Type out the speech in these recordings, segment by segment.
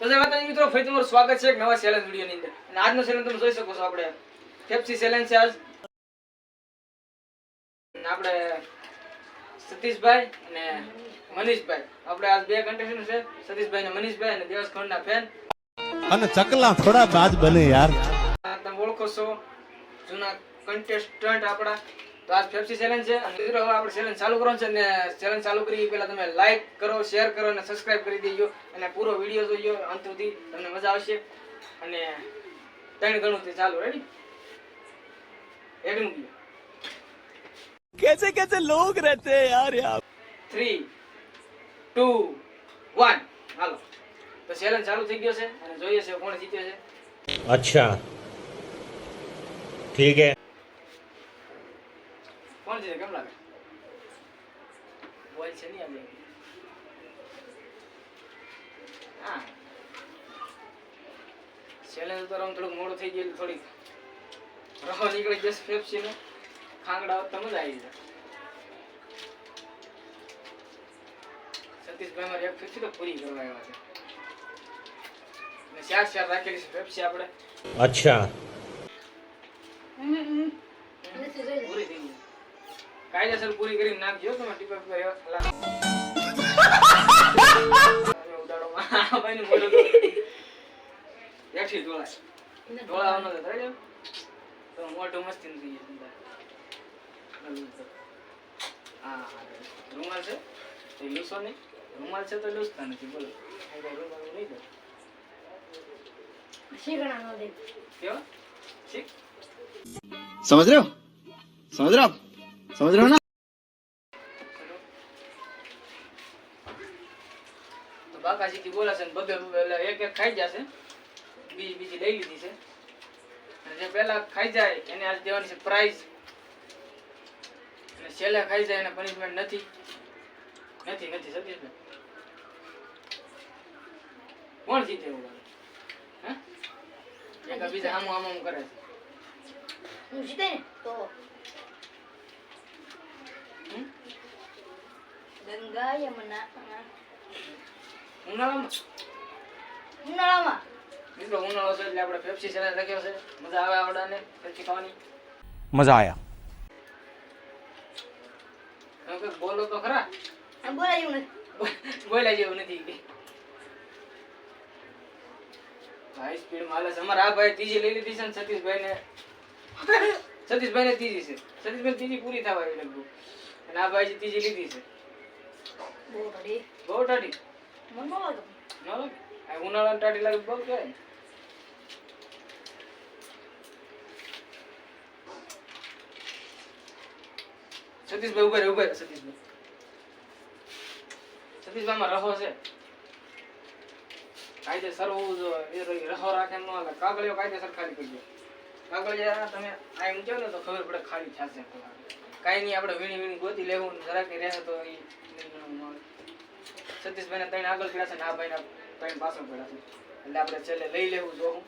તો જય માતાજી મિત્રો ફરી તમારું સ્વાગત છે એક નવા ચેલેન્જ વિડીયોની અંદર. અને આજનો ચેલેન્જ તમે જોઈ શકો છો આપણે. ફેપ્સી ચેલેન્જ છે આજ. આપણે સતીશભાઈ અને મનીષભાઈ. આપણે આજ બે કન્ટેસ્ટન્ટ છે. સતીશભાઈ અને મનીષભાઈ અને દેવસ ખંડના ફેન અને ચકલા થોડા બાદ બને યાર. તમે ઓળખો છો જૂના કન્ટેસ્ટન્ટ આપણા. તો આજ ફેપ્સી ચેલેન્જ છે અને મિત્રો હવે આપણે ચેલેન્જ ચાલુ કરવાનું છે અને ચેલેન્જ ચાલુ કરી એ પહેલા તમે લાઈક કરો શેર કરો અને સબસ્ક્રાઇબ કરી દેજો અને પૂરો વિડીયો જોઈજો અંત સુધી તમને મજા આવશે અને ત્રણ ગણું તે ચાલુ રેડી એક મૂકી कैसे कैसे लोग रहते हैं यार यार થ્રી ટુ વન હાલો તો ચેલેન્જ ચાલુ થઈ ગયો છે અને જોઈએ છે કોણ જીત્યો છે अच्छा ठीक है છે કેમ લાગે? બોલ છે નહીં આપણે હા. ચેલેન્જ તો આમ થોડુંક મોડું થઈ ગયેલું થોડીક રવા નીકળી જશે ફેફસી ને ખાંગડા તમે જ આવી જાય. સતીશભાઈ મારી એક ફેફસી તો પૂરી કરવા આવ્યા છે. ચાર ચાર રાખેલી ફેફસી આપણે. અચ્છા. પૂરી કાયદેસર પૂરી કરી નાખજો તમે ટીપક ભાઈ એવા સલાહ ઉડાડો. માં ભાઈ ને બોલો એકથી ડોળા ડોળા આવનો થાય છે. તો મોટો મસ્તી હા રૂમાલ છે? તો લૂસો નહીં. રૂમાલ છે તો લૂસતા નથી. બોલો. રૂમાલ નહીં દો. શીખણા નો દે સમજ રહ્યો? સમજ રહ્યો? समझ रहे हो ना તો બાકાજીથી બોલાશે ને બબે બબે એટલે એક એક ખાઈ જશે બીજી બીજી લઈ લીધી છે અને જે પહેલા ખાઈ જાય એને આજ દેવાની છે પ્રાઇઝ અને છેલ્લે ખાઈ જાય એને પનિશમેન્ટ નથી નથી નથી સતીશભાઈ કોણ જીતે એવું લાગે હે એક બીજા આમ આમ આમ કરે છે હું જીતે ને તો ગંગા યમુના ઉનાળામાં ઉનાળામાં મિત્રો ઉનાળો છે એટલે આપણે પેપ્સી ચેનલ રાખ્યો છે મજા આવે આવડાને પેપ્સી ખાવાની મજા આયા બોલો તો ખરા બોલાય એવું નથી બોલાય જેવું નથી હાઈ સ્પીડ માલે છે આ ભાઈ ત્રીજી લઈ લીધી છે ને સતીશભાઈ ને સતીશભાઈ ને ત્રીજી છે સતીશભાઈ ત્રીજી પૂરી થવા આવી લગભગ અને આ ભાઈ ત્રીજી લીધી છે બહુ ઘડી બહુ ટાઢી મને ન લાગે. ન આ ઉનાળાની ટાઢી લાગે બહુ કહેવાય સતીશભાઈ ઊભા રહે ઊભા રહે સતીશભાઈ. સતીશભાઈ માં રહો છે. કાયદેસર હોવું જોઈએ એ રહી- રાખે એમ ન હાલે કાગળિયો કાયદેસર ખાલી કરજો કાગળિયા તમે આ મૂક્યો ને તો ખબર પડે ખાલી થશે કાંઈ નહીં આપણે વીણી વીણી ગોતી લેવું ને જરાક રહે તો એ સતીશભાઈના ત્રણ આગળ પડ્યા છે ને આ ભાઈના ત્રણ પાછળ પડ્યા છે. એટલે આપણે છેલ્લે લઈ લેવું જો જોવું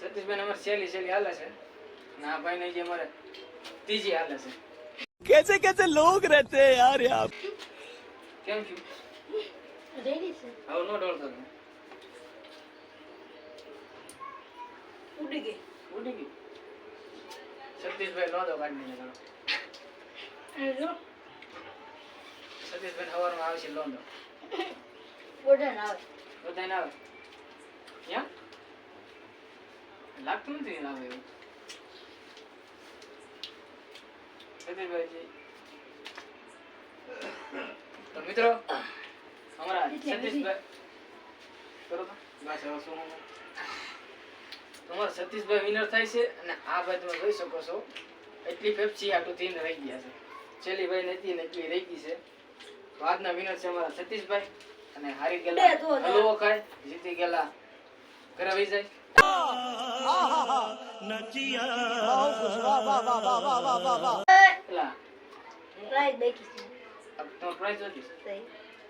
સતીશભાઈ અમારે છેલ્લી છેલ્લી હાલે છે. ને આ ભાઈ ને જે અમારે ત્રીજી હાલે છે. કેસે કેસે લોગ રહેતે હૈ યાર યાર. કેમ છું? રેડી છે. હવે નો ડોલ કરો. ઉડી ગઈ. ઉડી ગઈ? સતીશભાઈ લો દો કાઢી ને સતીશભાઈ સવારમાં આવશે લોન દો બોર્ડર આવે. બધા આવે? ક્યાં? લાગતું નથી આવે એવું. સતીશભાઈજી તો મિત્રો અમારા સતીશભાઈ બરોબર? બસ હવે શું? તમારા સતીશભાઈ વિનર થાય છે અને આ ભાઈ તમે જોઈ શકો છો. એટલી પેપ્સી આટલું થઈને રહી ગયા છે. છેલ્લી ભાઈ નથી ને એટલી રહી ગઈ છે. તો આજના વિનર છે અમારા સતીશભાઈ અને હારી ગયેલા હલવો ખાય જીતી ગયેલા ઘરે વહી જાય.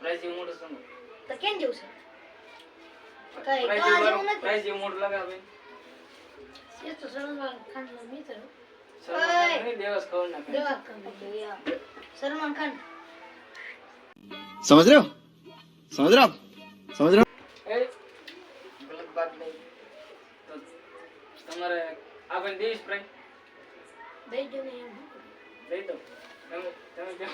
પ્રાઇઝ મોટું તો કેમ જેવું છે? તો જેવું મોટું લાગે ભાઈ એ તો સલમાન ખાન નો મિત્ર સલમાન ખાન નહીં, દેવસ ખબર ના દેવા ખાન સલમાન ખાન समझ रहे हो समझ रहे हो आप समझ रहे हो એ ગલત બાત નહીં તો તમારે આપણે દઈશ પ્રાઇઝ દઈ દો ને એમ શું કરું? દઈ દો તમે તમે કહો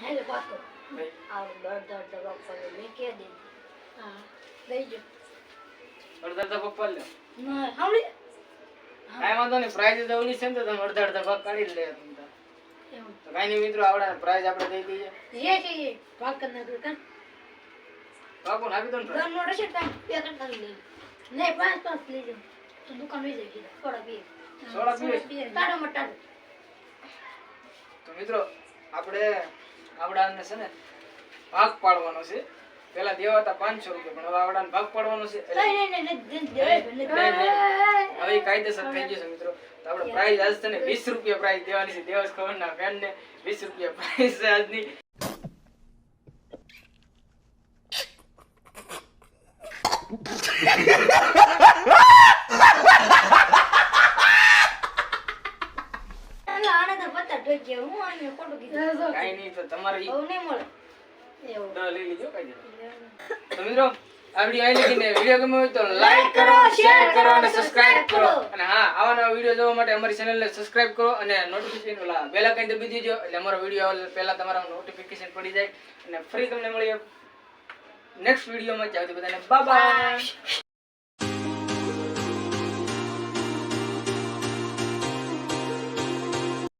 હે લે પાછો ભાઈ આવું દર દર દર ઉપર મેં કે દે હા દઈ દો અડધા અડધા ભાગ પાડી લો ના સાંભળી કાંઈ વાંધો નહીં પ્રાઇઝ તો ઓલી છે ને તો તમે અડધા અડધા ભાગ કાઢી લે તમ તો. કાંઈ નહીં મિત્રો આવડે પ્રાઇઝ આપણે દઈ દઈએ. એ છે એ ભાગ કરી નાખ્યો કાં? બાપુ નાખી દો ને. દસ નોટ હશે કાં? બે કરી નાખી લે નહીં પાંચ પાંચ લેજો. તો દુકાન લઈ જાય થોડા પીએ. થોડા પીએ? તાડો મટાડો. તો મિત્રો આપણે આવડાને છે ને ભાગ પાડવાનો છે. પેલા દેવા હતા પાંચસો રૂપિયા પણ હવે આવડાને ભાગ પાડવાનો છે. કાયદેસર થઈ ગયું છે મિત્રો. તો આપણે પ્રાઇસ આજ તને વીસ રૂપિયા પ્રાઇસ દેવાની છે. દેવસ ખબર ના ફેન ને વીસ રૂપિયા પ્રાઇસ છે આજની. કાંઈ નહીં તો તમારે લઈ કાંઈ તો મિત્રો આ વીડિયો અહીં લગીને વીડિયો ગમ્યો હોય તો લાઈક કરો શેર કરો અને સબસ્ક્રાઇબ કરો. અને હા આવા નવા વીડિયો જોવા માટે અમારી ચેનલને સબસ્ક્રાઇબ કરો અને નોટિફિકેશન ઓલા બેલ આઇકન દબી દેજો એટલે અમારો વીડિયો પહેલા તમારા નોટિફિકેશન પડી જાય. અને ફરી તમને મળીએ નેક્સ્ટ વિડીયોમાં જાવ બધાને બાય બાય